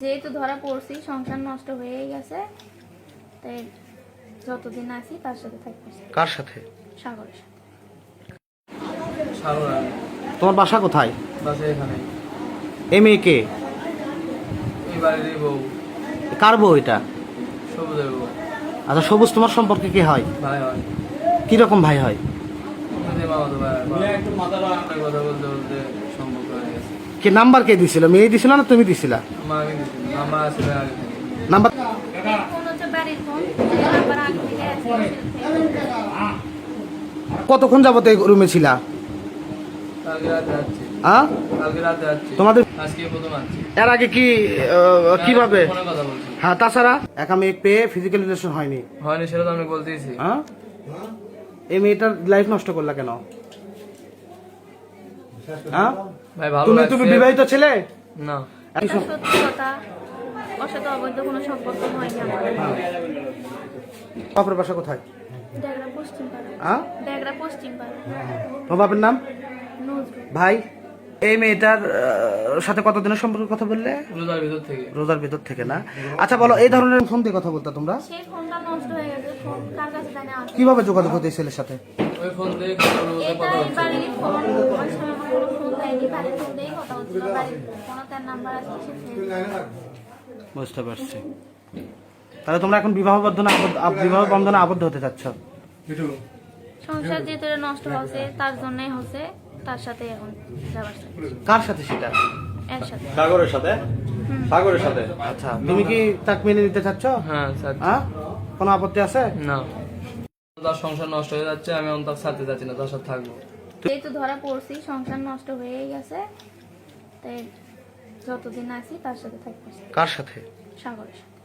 যেহেতু ধরা পড়ছি সংসার নষ্ট হয়েই গেছে তাই যতদিন আছি তার সাথে থাকতেছি কার সাথে? সাগরের সাথে। সাগর তোমার বাসা কোথায়? বাসে এখানে। এই মেয়েকে এই বাড়িরই বউ। কার বউ এটা? সবুজের বউ। আচ্ছা সবুজ তোমার সম্পর্কে কি হয়? ভাই হয়। কীরকম ভাই হয়? ভাই। কে নাম্বার কে দিছিল? মেয়ে দিছিল না তুমি দিছিলা? নাম্বার কতক্ষণ যাবত এই রুমে ছিলা? হ্যাঁ? তোমাদের এর আগে কি কীভাবে? হ্যাঁ তাছাড়া একা পেয়ে ফিজিক্যাল রিলেশন হয়নি। হয়নি সেটা তো আমি বলতেইছি। হ্যাঁ? এই মেয়েটার লাইফ নষ্ট করলা কেন? হ্যাঁ ভাই ভালো তুমি তুমি বিবাহিত ছেলে? না। সত্যি কথা ওর সাথে অবৈধ কোনো সম্পর্ক হয়নি আমার বাপের বাসা কোথায়? ডেগরা পশ্চিম পাড়া। হ্যাঁ? ডেগরা পশ্চিম পাড়া। তোমার বাপের নাম? ভাই এই মেয়েটার সাথে কতদিনের সম্পর্কে কথা বললে? রোজার ভিতর থেকে। রোজার ভিতর থেকে না? আচ্ছা বলো এই ধরনের ফোন দিয়ে কথা বলতা তোমরা? সেই ফোনটা নষ্ট হয়ে গেছে ফোন কার কাছে জানে কীভাবে যোগাযোগ হতো এই ছেলের সাথে? ওই ফোন দিয়ে কথা বলতে বুঝতে পারছি। তাহলে তোমরা এখন বিবাহ বন্ধনে আবদ্ধ- বিবাহ বন্ধনে আবদ্ধ হতে চাচ্ছ? সংসার যেহেতু নষ্ট হচ্ছে তার জন্যই হচ্ছে তার সাথে এখন যাবার কার সাথে সেটা? এর সাগরের সাথে? সাগরের সাথে? আচ্ছা তুমি কি তাকে মেনে নিতে চাচ্ছ? হ্যাঁ স্যার। হ্যাঁ কোনো আপত্তি আছে? না। তার সংসার নষ্ট হয়ে যাচ্ছে আমি তার সাথে যাচ্ছি না তার সাথে থাকব। যেহেতু ধরা পড়ছি সংসার নষ্ট হয়েই গেছে। তাই যতদিন আছি তার সাথে থাকতে কার সাথে? সাগরের সাথে।